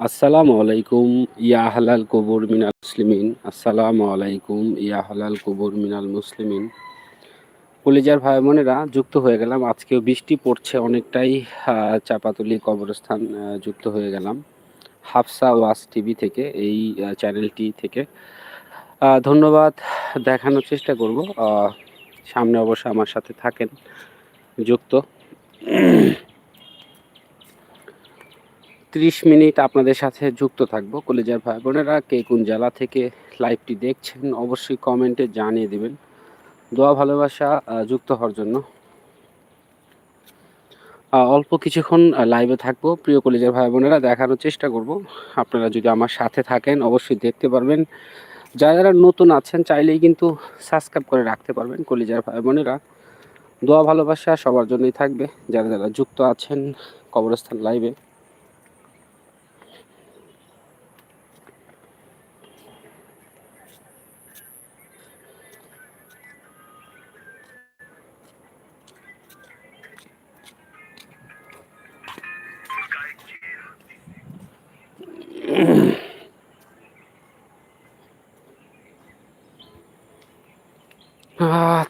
আসসালামু আলাইকুম, ইয়া হালাল কবুর মিনাল মুসলিমিন। আসসালামু আলাইকুম, ইয়া হালাল কবুর মিনাল মুসলিমিন। কলিজার ভাই বোনেরা যুক্ত হয়ে গেলাম। আজকেও বৃষ্টি পড়ছে অনেকটাই চাপাতলি কবরস্থান যুক্ত হয়ে গেলাম। হাফসা ওয়াস টিভি থেকে, এই চ্যানেলটি থেকে। ধন্যবাদ দেখানোর চেষ্টা করব। সামনে অবশ্য আমার সাথে থাকেন যুক্ত। ত্রিশ মিনিট আপনাদের সাথে যুক্ত থাকব। কলেজার ভাই বোনেরা কে কোন জেলা থেকে লাইভটি দেখছেন অবশ্যই কমেন্টে জানিয়ে দিবেন। দোয়া ভালোবাসা যুক্ত হওয়ার জন্য। অল্প কিছুক্ষণ লাইভে থাকব। প্রিয় কলেজের ভাই বোনেরা দেখানোর চেষ্টা করব। আপনারা যদি আমার সাথে থাকেন, অবশ্যই দেখতে পারবেন। যারা যারা নতুন আছেন, চাইলেই কিন্তু সাবস্ক্রাইব করে রাখতে পারবেন কলেজের ভাই বোনেরা দোয়া ভালোবাসা সবার জন্যই থাকবে। যারা যারা যুক্ত আছেন কবরস্থান লাইভে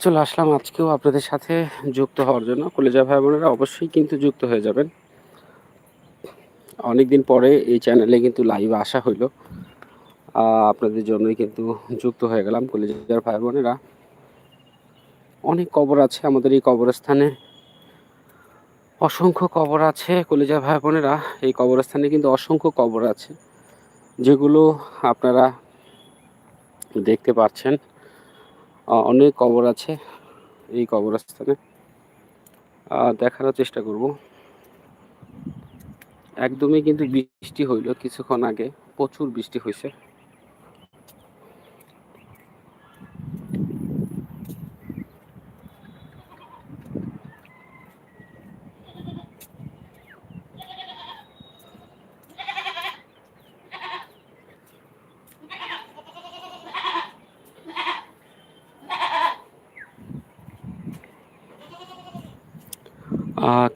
চলে আসলাম আজকেও আপনাদের সাথে যুক্ত হওয়ার জন্য। কলেজা ভাই বোনেরা অবশ্যই কিন্তু যুক্ত হয়ে যাবেন। অনেকদিন পরে এই চ্যানেলে কিন্তু লাইভ আসা হইল। আপনাদের জন্যই কিন্তু যুক্ত হয়ে গেলাম কলেজার ভাই বোনেরা। অনেক কবর আছে আমাদের এই কবরস্থানে। অসংখ্য কবর আছে কলেজা ভাই বোনেরা। এই কবরস্থানে কিন্তু অসংখ্য কবর আছে, যেগুলো আপনারা দেখতে পাচ্ছেন। অনেক কবর আছে এই কবরস্থানে। দেখানোর চেষ্টা করব। একদমই কিন্তু বৃষ্টি হইল কিছুক্ষণ আগে, প্রচুর বৃষ্টি হয়েছে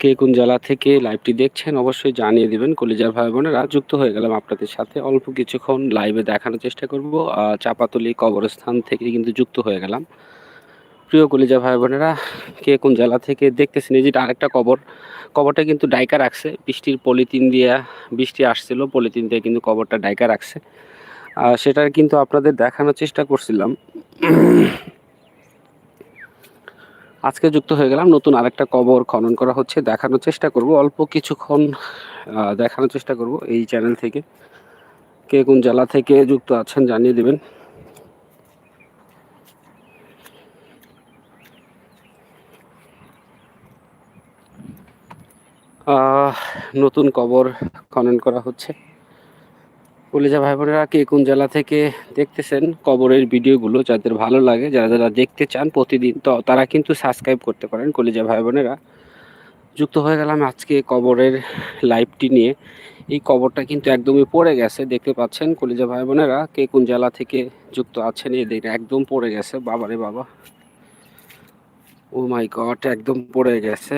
কে কোন জেলা থেকে লাইভটি দেখছেন অবশ্যই জানিয়ে দেবেন। কলিজার ভাই বোনেরা যুক্ত হয়ে গেলাম আপনাদের সাথে। অল্প কিছুক্ষণ লাইভে দেখানোর চেষ্টা করব। চাপাতলি কবরস্থান থেকে কিন্তু যুক্ত হয়ে গেলাম। প্রিয় কলিজা ভাই বোনেরা কে কোন জেলা থেকে দেখতেছেন? এই যে আরেকটা কবর, কবরটা কিন্তু ডাইকা রাখছে। বৃষ্টির পলিথিন দিয়ে বৃষ্টি আসছিল, পলিথিন দিয়ে কিন্তু কবরটা ডাইকা রাখছে। সেটার কিন্তু আপনাদের দেখানোর চেষ্টা করছিলাম। আজকে যুক্ত হয়ে গেলাম। নতুন আরেকটা কবর খনন করা হচ্ছে। দেখানোর চেষ্টা করব। অল্প কিছুক্ষণ দেখানোর চেষ্টা করব এই চ্যানেল থেকে। কে কোন জেলা থেকে যুক্ত আছেন জানিয়ে দেবেন। নতুন কবর খনন করা হচ্ছে। কলিজা ভাই বোনেরা কে কোন জেলা থেকে দেখতেছেন কবরের ভিডিওগুলো যাদের ভালো লাগে, যারা যারা দেখতে চান প্রতিদিন, তো তারা কিন্তু সাবস্ক্রাইব করতে পারেন কলিজা ভাই বোনেরা যুক্ত হয়ে গেলাম আজকে কবরের লাইভটি নিয়ে। এই কবরটা কিন্তু একদমই পড়ে গেছে, দেখতে পাচ্ছেন কলিজা ভাই বোনেরা কে কোন জেলা থেকে যুক্ত আছেন এদের একদম পড়ে গেছে, বাবারে বাবা। ও মাই গড, একদম পড়ে গেছে।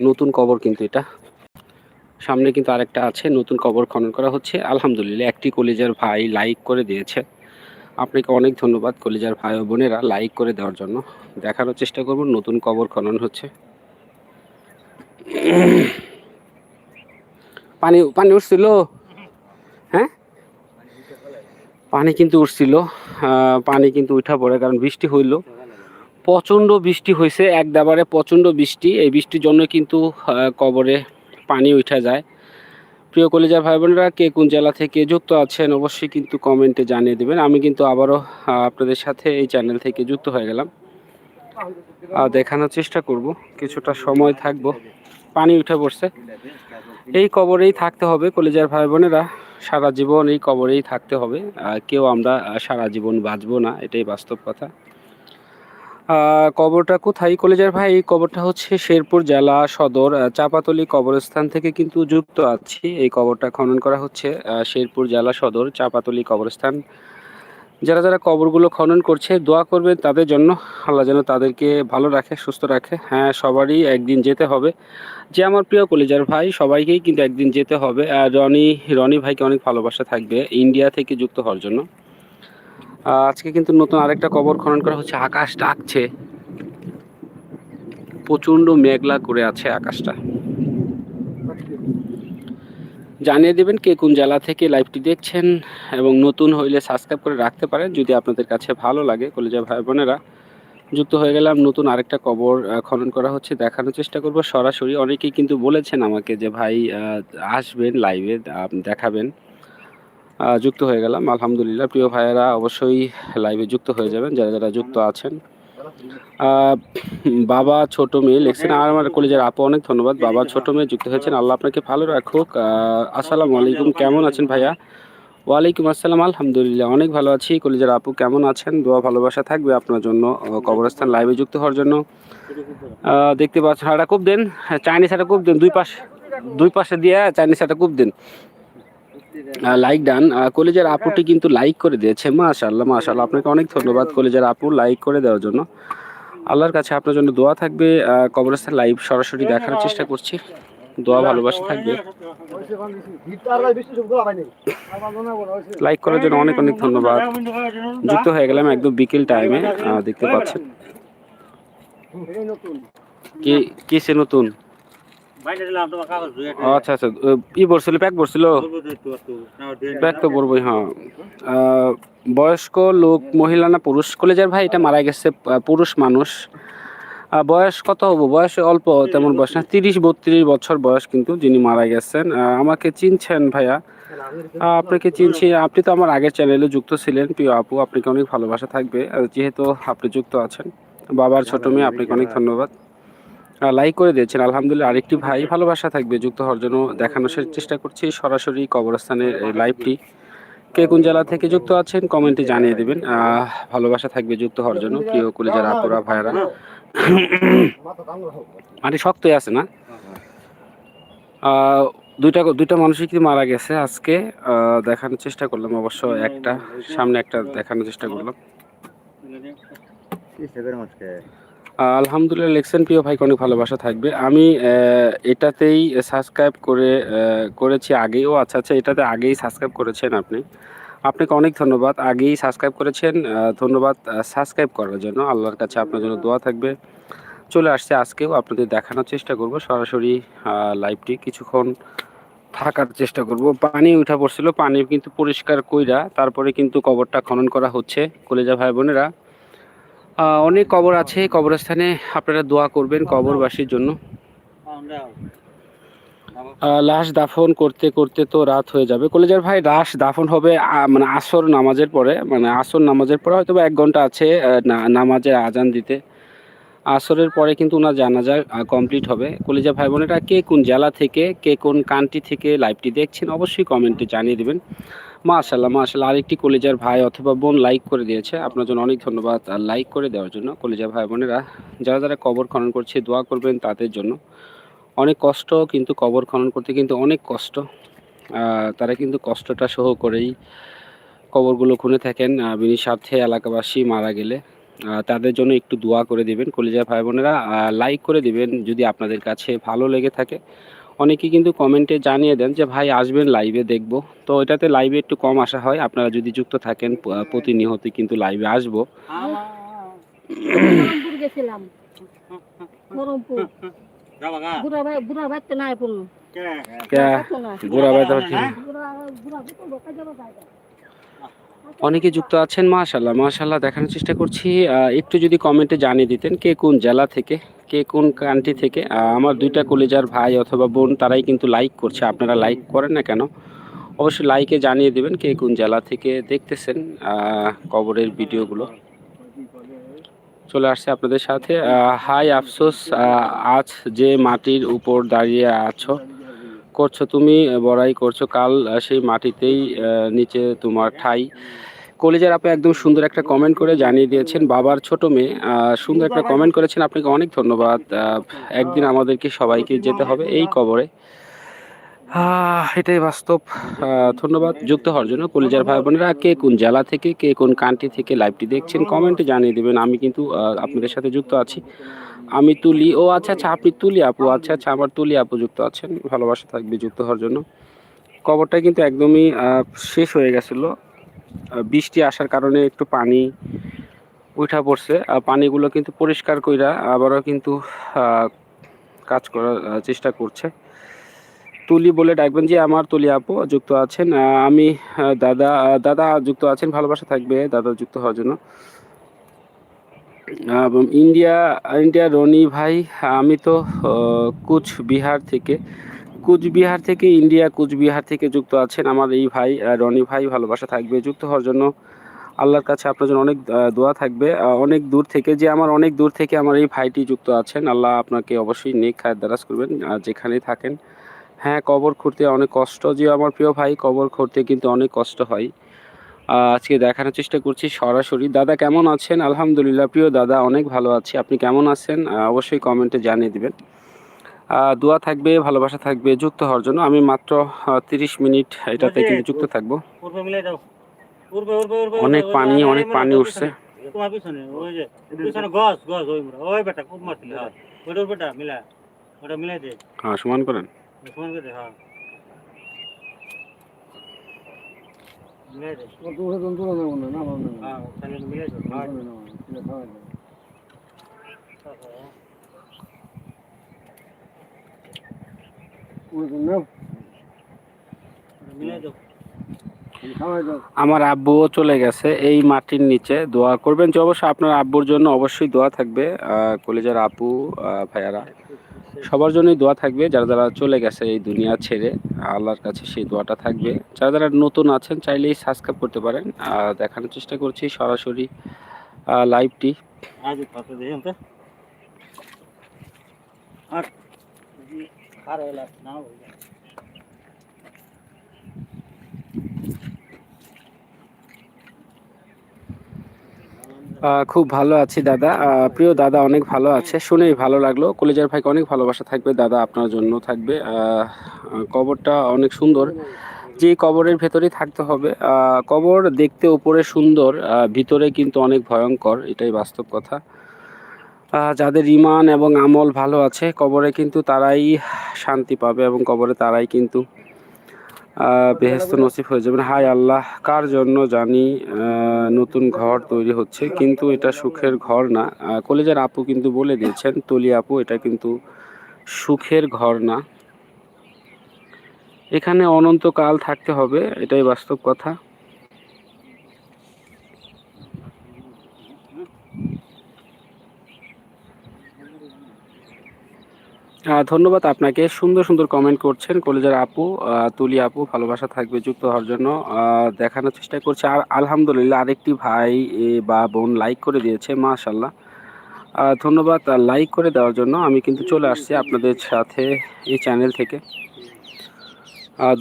নতুন কবর কিন্তু এটা। সামনে কিন্তু আরেকটা আছে, নতুন কবর খনন করা হচ্ছে। আলহামদুলিল্লাহ, একটি কলিজার ভাই লাইক করে দিয়েছে। আপনাকে অনেক ধন্যবাদ কলিজার ভাই ও বোনেরা লাইক করে দেওয়ার জন্য। দেখানোর চেষ্টা করব, নতুন কবর খনন হচ্ছে। পানি পানি উঠছিল। হ্যাঁ? পানি কিন্তু উঠছিল। পানি কিন্তু উঠা পড়ে, কারণ বৃষ্টি হইল। প্রচণ্ড বৃষ্টি হয়েছে এক দাবারে প্রচণ্ড বৃষ্টি। এই বৃষ্টির জন্য কিন্তু কবরে পানি উঠা যায়। প্রিয় কলেজার ভাই বোনেরা কে কোন জেলা থেকে যুক্ত আছেন অবশ্যই কিন্তু কমেন্টে জানিয়ে দেবেন। আমি কিন্তু আবারও আপনাদের সাথে এই চ্যানেল থেকে যুক্ত হয়ে গেলাম। দেখানোর চেষ্টা করব। কিছুটা সময় থাকব। পানি উঠে পড়ছে। এই কবরেই থাকতে হবে কলেজার ভাই বোনেরা সারা জীবন এই কবরেই থাকতে হবে। কেউ আমরা সারা জীবন বাঁচবো না, এটাই বাস্তব কথা। কবরটা কোথায়? কলেজের ভাই, এই কবরটা হচ্ছে শেরপুর জেলা সদর চাপাতলি কবরস্থান থেকে কিন্তু যুক্ত আছি। এই কবরটা খনন করা হচ্ছে শেরপুর জেলা সদর, চাপাতলি কবরস্থান। যারা যারা কবরগুলো খনন করছে, দোয়া করবে তাদের জন্য। আল্লাহ যেন তাদেরকে ভালো রাখে, সুস্থ রাখে। হ্যাঁ সবারই একদিন যেতে হবে। যে আমার প্রিয় কলেজার ভাই, সবাইকেই কিন্তু একদিন যেতে হবে। আর রনি রনি ভাইকে অনেক ভালোবাসা থাকবে, ইন্ডিয়া থেকে যুক্ত হওয়ার জন্য। আজকে কিন্তু নতুন আরেকটা কবর খনন করা হচ্ছে, আকাশ ডাকছে। প্রচণ্ড মেঘলা করে আছে আকাশটা। জানিয়ে দেবেন কে কোন জেলা থেকে লাইভটি দেখছেন এবং নতুন হইলে সাবস্ক্রাইব করে রাখতে পারেন। যদি আপনাদের কাছে ভালো লাগে কলেজা ভাই বোনেরা, যুক্ত হয়ে গেলাম, নতুন আরেকটা কবর খনন করা হচ্ছে, দেখানোর চেষ্টা করব। সরাসরি অনেকেই কিন্তু বলেছেন আমাকে যে, ভাই আসবেন লাইভে দেখাবেন। যুক্ত হয়ে গেলাম। আলহামদুলিল্লাহ, প্রিয় ভাইয়েরা, অবশ্যই লাইভে যুক্ত হয়ে যাবেন, যারা যারা যুক্ত আছেন। বাবা, ছোট মেয়ে, লিখছেন, আর আমার কলেজের আপু, অনেক ধন্যবাদ। বাবা, ছোট মেয়ে যুক্ত হয়েছেন। আল্লাহ আপনাকে ভালো রাখুক। আসসালামু আলাইকুম, কেমন আছেন ভাইয়া? ওয়ালাইকুম আসসালাম, আলহামদুলিল্লাহ, অনেক ভালো আছি। কলেজের আপু, কেমন আছেন? দোয়া, ভালোবাসা থাকবে আপনার জন্য কবরস্থান লাইভে যুক্ত হওয়ার জন্য। দেখতে পাচ্ছেন একটা কূপ দেন। চাইনিজ একটা কূপ দেন, দুই পাশ, দুই পাশে দিয়ে চাইনিজ একটা কূপ দেন। লাইক ডান কলেজের আপুটি কিন্তু লাইক করে দিয়েছে। মাশাল্লাহ মাশাল্লাহ আপনাকে অনেক ধন্যবাদ কলেজের আপু লাইক করে দেওয়ার জন্য। আল্লাহর কাছে আপনার জন্য দোয়া থাকবে। কবরস্থান লাইভ সরাসরি দেখার চেষ্টা করছি। দোয়া ভালোবাসা থাকবে। লাইক করার জন্য অনেক অনেক ধন্যবাদ। যুক্ত হয়ে গেলাম একদম বিকেল টাইমে দেখতে পাচ্ছেন। কি কি সে নতুন? আচ্ছা আচ্ছা ই বলছিল প্যাক বলছিল প্যাক তো হ্যাঁ। বয়স্ক লোক, মহিলা না পুরুষ? কলেজের ভাই এটা মারা গেছে পুরুষ মানুষ। বয়স কত হব? বয়স অল্প, তেমন বয়স না। তিরিশ, বত্রিশ বছর বয়স কিন্তু যিনি মারা গেছেন। আমাকে চিনছেন ভাইয়া। আপনাকে চিনছি, আপনি তো আমার আগের চ্যানেলে যুক্ত ছিলেন, প্রিয় আপু। আপনাকে অনেক ভালোবাসা থাকবে। যেহেতু আপনি যুক্ত আছেন, বাবার ছোট মেয়ে, আপনাকে অনেক ধন্যবাদ। লাইক করে দিয়েছেন। আলহামদুলিল্লাহ আরেকটি ভাই ভালোবাসা থাকবে যুক্ত হওয়ার জন্য। দেখানোর চেষ্টা করছি সরাসরি কবরস্থানের লাইভটি কে কোন জেলা থেকে যুক্ত আছেন কমেন্টে জানিয়ে দেবেন। ভালোবাসা থাকবে যুক্ত হওয়ার জন্য। প্রিয় কলেজের আপুরা ভাইরা মানে শক্তই আছে না? দুইটা দুইটা মানুষই কিন্তু মারা গেছে আজকে। দেখানোর চেষ্টা করলাম অবশ্য একটা। সামনে একটা দেখানোর চেষ্টা করলাম। আলহামদুলিল্লাহ, লেখছেন প্রিয় ভাইকে অনেক ভালোবাসা থাকবে। আমি এটাতেই সাবস্ক্রাইব করে করেছি আগেই ও আচ্ছা আচ্ছা এটাতে আগেই সাবস্ক্রাইব করেছেন আপনি। আপনাকে অনেক ধন্যবাদ। আগেই সাবস্ক্রাইব করেছেন ধন্যবাদ সাবস্ক্রাইব করার জন্য। আল্লাহর কাছে আপনার জন্য দোয়া থাকবে। চলে আসছে আজকেও, আপনাদের দেখানোর চেষ্টা করব। সরাসরি লাইভটি কিছুক্ষণ থাকার চেষ্টা করব। পানি উঠা পড়ছিল, পানি কিন্তু পরিষ্কার কইরা তারপরে কিন্তু কবরটা খনন করা হচ্ছে। কলেজা ভাই বোনেরা অনেক কবর আছে, কবরস্থানে আপনারা দোয়া করবেন কবরবাসীর জন্য। লাশ দাফন করতে করতে তো রাত হয়ে যাবে। কলেজের ভাই, লাশ দাফন হবে মানে আসর নামাজের পরে মানে আসর নামাজের পরে হয়তো এক ঘণ্টা আছে নামাজের আজান দিতে। আসরের পরে কিন্তু ওনার জানাজা কমপ্লিট হবে। কলেজা ভাই বোনেরা, কে কোন জেলা থেকে, কে কোন কান্ট্রি থেকে লাইভটি দেখছেন, অবশ্যই কমেন্টে জানিয়ে দেবেন। মাশাল্লাহ মাশাল্লাহ আরেকটি কলেজার ভাই অথবা বোন লাইক করে দিয়েছে। আপনার জন্য অনেক ধন্যবাদ লাইক করে দেওয়ার জন্য। কলেজা ভাই বোনেরা, যারা যারা কবর খনন করছে, দোয়া করবেন তাদের জন্য। অনেক কষ্ট, কিন্তু কবর খনন করতে কিন্তু অনেক কষ্ট। তারা কিন্তু কষ্টটা সহ করেই কবরগুলো খুনে থাকেন। স্বার্থে এলাকাবাসী মারা গেলে। তাদের জন্য একটু দোয়া করে দিবেন। কলিজা ভাই বোনেরা লাইক করে দিবেন যদি আপনাদের কাছে ভালো লেগে থাকে। অনেকে কিন্তু কমেন্টে জানিয়ে দেন যে ভাই আসবেন লাইভে দেখব। তো এটাতে লাইভে একটু কম আসা হয়। আপনারা যদি যুক্ত থাকেন প্রতিনিয়ত কিন্তু লাইভে আসব। অনেকে যুক্ত আছেন মাশাল্লাহ মাশাল্লাহ দেখানোর চেষ্টা করছি। একটু যদি কমেন্টে জানিয়ে দিতেন কে কোন জেলা থেকে? কে কোন কান্ট্রি থেকে আমার দুইটা কলেজার ভাই অথবা বোন তারাই কিন্তু লাইক করছে, আপনারা লাইক করেন না কেন? অবশ্যই লাইকে জানিয়ে দেবেন কে কোন জেলা থেকে দেখতেছেন কবরের ভিডিওগুলো। চলে আসছে আপনাদের সাথে হাই আফসোস আজ যে মাটির উপর দাঁড়িয়ে আছো, করছ তুমি, বড়াই করছ, কাল সেই মাটিতেই নিচে তোমার ঠাই। কলেজের আপনি একদম সুন্দর একটা কমেন্ট করে জানিয়ে দিয়েছেন। বাবার ছোট মেয়ে সুন্দর একটা কমেন্ট করেছেন। আপনাকে অনেক ধন্যবাদ। একদিন আমাদেরকে সবাইকে যেতে হবে এই কবরে। এটাই বাস্তব। ধন্যবাদ যুক্ত হওয়ার জন্য। কলিজার ভাই বোনেরা, কে কোন জেলা থেকে, কে কোন কান্ট্রি থেকে লাইভটি দেখছেন কমেন্টে জানিয়ে দেবেন। আমি কিন্তু আপনাদের সাথে যুক্ত আছি। আমি তুলি, ও আচ্ছা আচ্ছা আপনি তুলি আপু আচ্ছা আচ্ছা আমার তুলি আপু যুক্ত আছেন। ভালোবাসা থাকবে যুক্ত হওয়ার জন্য। কবরটা কিন্তু একদমই শেষ হয়ে গেছিল। বৃষ্টি আসার কারণে একটু পানি উঠা পড়ছে। পানিগুলো কিন্তু পরিষ্কার কইরা আবারও কিন্তু কাজ করার চেষ্টা করছে। তুলি বলে ডাকবেন যে, আমার তুলি আপু যুক্ত আছেন। আমি দাদা দাদা যুক্ত আছেন, ভালোবাসা থাকবে দাদা যুক্ত হওয়ার জন্য। ইন্ডিয়া ইন্ডিয়া রনি ভাই, আমি তো কুচবিহার থেকে। কুচবিহার থেকে ইন্ডিয়া, কুচবিহার থেকে যুক্ত আছেন আমার এই ভাই রনি ভাই, ভালোবাসা থাকবে, যুক্ত হওয়ার জন্য আল্লাহর কাছে আপনার জন্য অনেক দোয়া থাকবে। অনেক দূর থেকে যে আমার, অনেক দূর থেকে আমার এই ভাইটি যুক্ত আছেন, আল্লাহ আপনাকে অবশ্যই নেক খায়ের দ্বারাজ করবেন যেখানেই থাকেন। হ্যাঁ কবর খুঁড়তে অনেক কষ্ট যে আমার প্রিয় ভাই, কবর খুঁড়তে কিন্তু অনেক কষ্ট হয়। আজকে দেখানোর চেষ্টা করছি সরাসরি। দাদা কেমন আছেন? আলহামদুলিল্লাহ, প্রিয় দাদা, অনেক ভালো আছি। আপনি কেমন আছেন? অবশ্যই কমেন্টে জানিয়ে দিবেন। দোয়া থাকবে ভালোবাসা থাকবে যুক্ত হওয়ার জন্য। আমি মাত্র তিরিশ মিনিট এটাতে কিন্তু যুক্ত থাকব। মিলাই অনেক পানি অনেক পানি উঠছে। তোমার পিছনে ওই যে আমার আব্বুও চলে গেছে এই মাটির নিচে, দোয়া করবেন যে অবশ্যই আপনার আব্বুর জন্য অবশ্যই দোয়া থাকবে কলেজের আপু ভাইয়ারা, সবার জন্যই দোয়া থাকবে, যারা যারা চলে গেছে এই দুনিয়া ছেড়ে, আল্লাহর কাছে সেই দোয়াটা থাকবে। যারা যারা নতুন আছেন, চাইলেই সাবস্ক্রাইব করতে পারেন দেখানোর চেষ্টা করছি সরাসরি লাইভটি আর আহ, খুব ভালো আছি দাদা। প্রিয় দাদা অনেক ভালো আছে শুনেই ভালো লাগল। কলেজের ভাইকে অনেক ভালোবাসা থাকবে দাদা আপনার জন্য থাকবে। কবরটা অনেক সুন্দর। যে কবরের ভেতরেই থাকতে হবে। কবর দেখতে উপরে সুন্দর ভিতরে কিন্তু অনেক ভয়ঙ্কর এটাই বাস্তব কথা। যাদের ইমান এবং আমল ভালো আছে, কবরে কিন্তু তারাই শান্তি পাবে এবং কবরে তারাই কিন্তু বেহেস্ত নসিব হয়ে যাবেন হাই আল্লাহ, কার জন্য জানি নতুন ঘর তৈরি হচ্ছে। কিন্তু এটা সুখের ঘর না। কলেজের আপু কিন্তু বলে দিয়েছেন, তলি আপু, এটা কিন্তু সুখের ঘর না। এখানে অনন্তকাল থাকতে হবে, এটাই বাস্তব কথা। ধন্যবাদ আপনাকে। সুন্দর সুন্দর কমেন্ট করছেন কলেজের আপু তুলি আপু, ভালোবাসা থাকবে, যুক্ত হওয়ার জন্য। দেখানোর চেষ্টা করছে। আর আলহামদুলিল্লাহ আরেকটি ভাই বা বোন লাইক করে দিয়েছে মাশাল্লাহ ধন্যবাদ লাইক করে দেওয়ার জন্য আমি কিন্তু চলে আসছি আপনাদের সাথে এই চ্যানেল থেকে।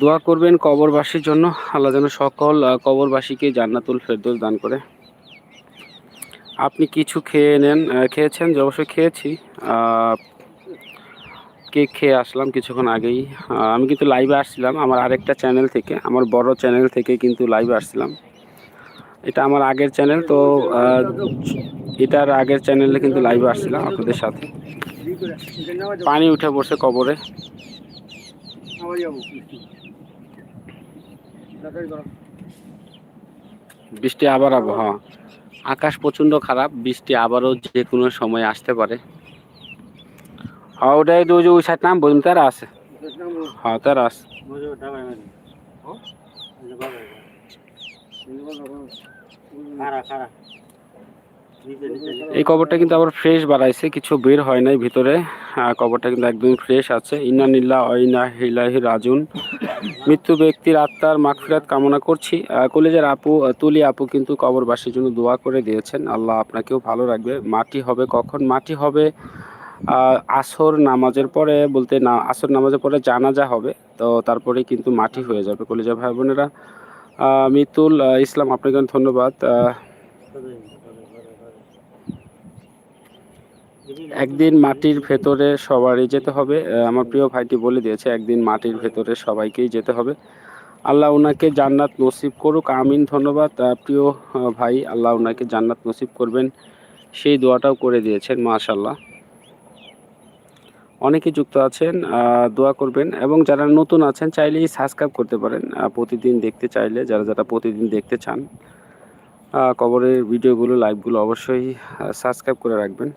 দোয়া করবেন কবরবাসীর জন্য। আল্লাহ যেন সকল কবরবাসীকে জান্নাতুল ফেরদৌস দান করে। আপনি কিছু খেয়ে নেন খেয়েছেন? যে অবশ্যই খেয়েছি। কেক খেয়ে আসলাম কিছুক্ষণ আগেই। আমি কিন্তু লাইভে আসছিলাম আমার আরেকটা চ্যানেল থেকে, আমার বড় চ্যানেল থেকে কিন্তু লাইভে আসছিলাম। এটা আমার আগের চ্যানেল তো এটার আগের চ্যানেলে কিন্তু লাইভে আসছিলাম আপনাদের সাথে। পানি উঠে পড়ছে কবরে। বৃষ্টি আবার আবহাওয়া। আকাশ প্রচণ্ড খারাপ, বৃষ্টি আবারও যে কোনো সময় আসতে পারে। হ্যাঁ ওটাই তো ওই সাইড নাম বলুন তারা আছে হ্যাঁ তারা আছে এই কবরটা কিন্তু আবার ফ্রেশ বাড়াইছে কিছু বের হয় নাই ভিতরে। কবরটা কিন্তু একদম ফ্রেশ আছে। ইন্নানিল্লা অইনা হিলাহি রাজুন মৃত্যু ব্যক্তির আত্মার মাগফিরাত কামনা করছি। কলেজের আপু তুলি আপু কিন্তু কবরবাসীর জন্য দোয়া করে দিয়েছেন। আল্লাহ আপনাকেও ভালো রাখবে। মাটি হবে কখন? মাটি হবে আসর নামাজের পরে বলতে না, আসর নামাজের পরে জানাজা হবে, তো তারপরে কিন্তু মাটি হয়ে যাবে। কলেজের ভাই বোনেরা মিতুল ইসলাম, আপনাকে ধন্যবাদ। একদিন মাটির ভেতরে সবারই যেতে হবে আমার প্রিয় ভাইটি বলে দিয়েছে, একদিন মাটির ভেতরে সবাইকেই যেতে হবে। আল্লাহ ওনাকে জান্নাত নসিব করুক, আমিন, ধন্যবাদ। প্রিয় ভাই, আল্লাহ ওনাকে জান্নাত নসিব করবেন, সেই দোয়াটাও করে দিয়েছেন মাশাল্লাহ অনেকে যুক্ত আছেন দোয়া করবেন এবং যারা নতুন আছেন চাইলেই সাবস্ক্রাইব করতে পারেন প্রতিদিন দেখতে চাইলে যারা যারা প্রতিদিন দেখতে চান কবরের ভিডিওগুলো, লাইভগুলো অবশ্যই সাবস্ক্রাইব করে রাখবেন।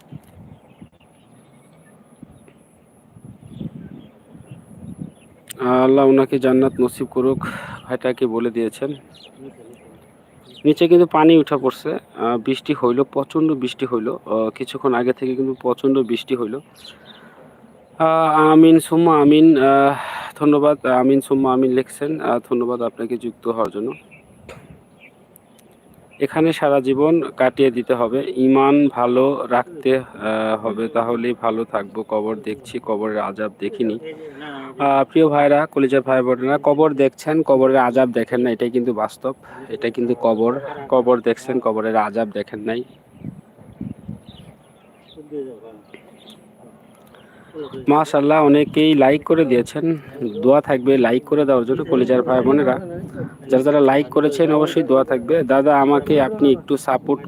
আল্লাহ ওনাকে জান্নাত নসিব করুক, ভাইটাকে বলে দিয়েছেন। নিচে কিন্তু পানি উঠা পড়ছে বৃষ্টি হইল, প্রচণ্ড বৃষ্টি হইল কিছুক্ষণ আগে থেকে কিন্তু প্রচণ্ড বৃষ্টি হইল। আমিন সুম্মা, আমিন ধন্যবাদ। আমিন সুম্মা, আমিন লিখছেন। ধন্যবাদ আপনাকে যুক্ত হওয়ার জন্য। এখানে সারা জীবন কাটিয়ে দিতে হবে। ইমান ভালো রাখতে হবে। তাহলেই ভালো থাকব। কবর দেখছি, কবরের আজাব দেখিনি। প্রিয় ভাইরা, কলিজার ভাই বোনেরা, কবর দেখছেন, কবরের আজাব দেখেন না। এটাই কিন্তু বাস্তব। এটা কিন্তু কবর। কবর দেখছেন, কবরের আজাব দেখেন নাই। মাশাল্লাহ অনেকেই লাইক করে দিয়েছেন। দোয়া থাকবে লাইক করে দেওয়ার জন্য কলিজার ভাই বোনেরা। যারা যারা লাইক করেছেন, অবশ্যই দোয়া থাকবে। দাদা, আমাকে আপনি একটু সাপোর্ট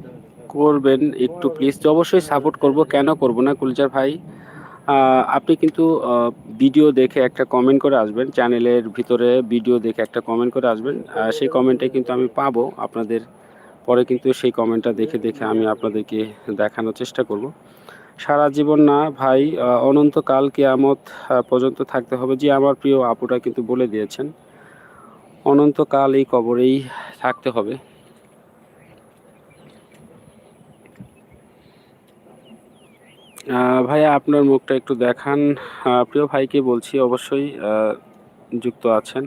করবেন একটু প্লিজ অবশ্যই সাপোর্ট করব, কেন করব না কলিজার ভাই? আপনি কিন্তু ভিডিও দেখে একটা কমেন্ট করে আসবেন। চ্যানেলের ভিতরে ভিডিও দেখে একটা কমেন্ট করে আসবেন। সেই কমেন্টে কিন্তু আমি পাবো আপনাদের। পরে কিন্তু সেই কমেন্টটা দেখে দেখে আমি আপনাদেরকে দেখানোর চেষ্টা করব। সারা জীবন না ভাই অনন্তকাল কেয়ামত পর্যন্ত থাকতে হবে, যে আমার প্রিয় আপুটা কিন্তু বলে দিয়েছেন। অনন্তকাল এই কবরেই থাকতে হবে। ভাইয়া, আপনার মুখটা একটু দেখান। প্রিয় ভাইকে বলছি, অবশ্যই যুক্ত আছেন।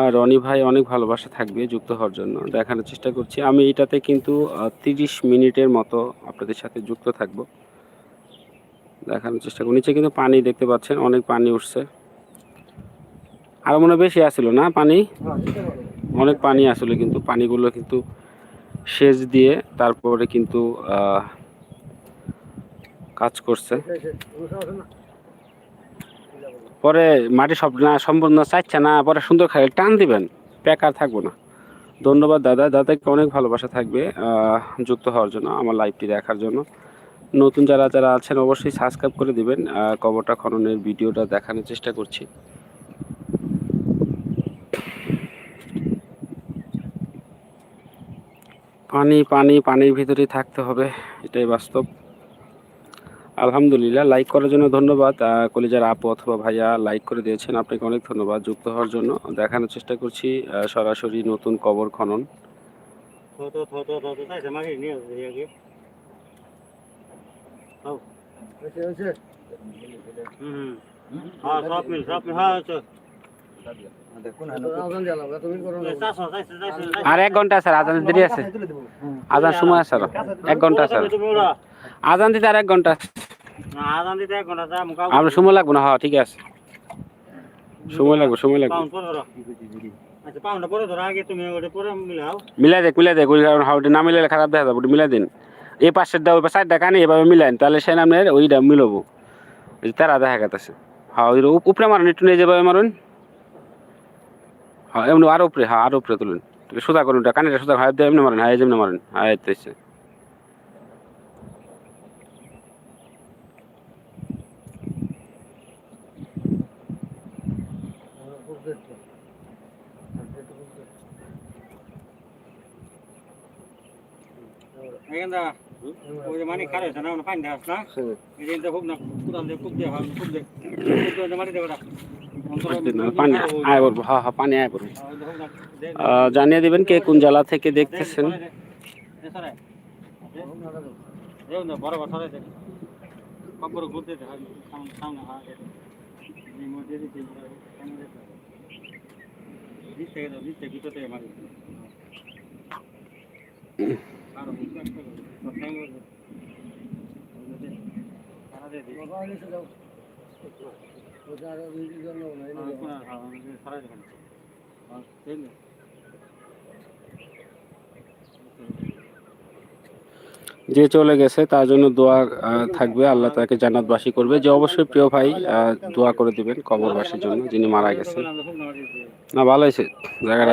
আর রনি ভাই, অনেক ভালোবাসা থাকবে যুক্ত হওয়ার জন্য। দেখানোর চেষ্টা করছি। আমি এটাতে কিন্তু তিরিশ মিনিটের মতো আপনাদের সাথে যুক্ত থাকব। দেখানোর চেষ্টা করব নিচে কিন্তু পানি দেখতে পাচ্ছেন, অনেক পানি উঠছে। আরও মনে বেশি আসছিল না পানি? অনেক পানি আসলে কিন্তু, পানিগুলো কিন্তু সেচ দিয়ে তারপরে কিন্তু কাজ করছে। পরে মাটি সব না, সম্পূর্ণ চাইছে না, পরে সুন্দর খাই টান দিবেন প্যাকার থাকব না। ধন্যবাদ দাদা, দাদাকে অনেক ভালোবাসা থাকবে যুক্ত হওয়ার জন্য, আমার লাইভটি দেখার জন্য। নতুন যারা যারা আছেন অবশ্যই সাবস্ক্রাইব করে দিবেন কবরটা খননের ভিডিওটা দেখানোর চেষ্টা করছি পানি পানি পানির ভিতরেই থাকতে হবে এটাই বাস্তব আলহামদুলিল্লাহ লাইক করার জন্য ধন্যবাদ কলিজার আপু অথবা ভাইয়া লাইক করে দিয়েছেন আপনাকে অনেক ধন্যবাদ যুক্ত হওয়ার জন্য দেখানোর চেষ্টা করছি সরাসরি নতুন কবর খনন আর এক ঘণ্টা স্যার আজান দেরি আছে। আজান সময় আছে এক ঘণ্টা স্যার আজান দিতে আর এক ঘণ্টা আপনার সময় লাগবে না হ্যাঁ ঠিক আছে। সময় লাগবে সময় লাগবে। পাউন্ড পরে ধরো। আচ্ছা পাউন্ডটা পরে ধরো আগে তুমি ওটা পরে মিলাও। মিলাই দেখ মিলাই দেখ না মিলালে খারাপ দেখা যাবে মিলাই দিন। এই পাশের দাও ওই সাইডটা কানি এভাবে মিলাইন তাহলে সে আপনার ওইটা মিলবো। তারা দেখা গেছে। হ্যাঁ ওই উপরে মারুন, একটু নিয়ে যেভাবে মারুন। হ্যাঁ এমনি আরও উপরে হ্যাঁ আরও উপরে তুলুন। সোজা করুন কানেটা সোজা হাত দিয়ে এমনি মারুন হ্যাঁ যেমনি মারুন। হ্যাঁ মানে পানি আয় হ্যাঁ হ্যাঁ পানি আয় জানিয়ে দিবেন কে কোন জেলা থেকে দেখতেছেন বড় কথা খবর ঘুরতে সামনে হ্যাঁ যে চলে গেছে, তার জন্য দোয়া থাকবে। আল্লাহ তাকে জান্নাতবাসী করবে। যে অবশ্যই প্রিয় ভাই দোয়া করে দিবেন কবরবাসীর জন্য যিনি মারা গেছেন। না, ভালো হয়েছে। জায়গাটা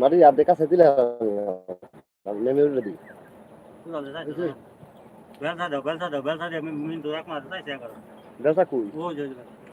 মাটি আর্ধেক কাছে দিলে নেমে উঠে দিই বেলসা দাও বেলসা দাও বেলসা দিয়ে মিন তো রাখ মাছ তাই সে করো বেসা কুই? ও জয়